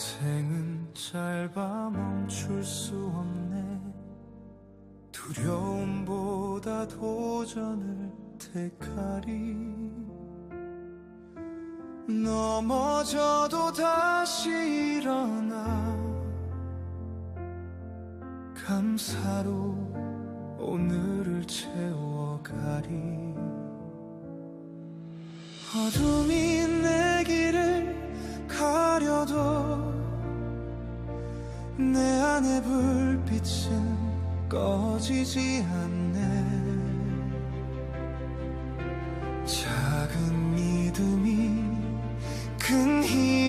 인생은 짧아 멈출 수 없네. 두려움보다 도전을 택하리. 넘어져도 다시 일어나 감사로 오늘을 채워가리. 어둠이 내 길을 가려도 내 안의 불빛은 꺼지지 않네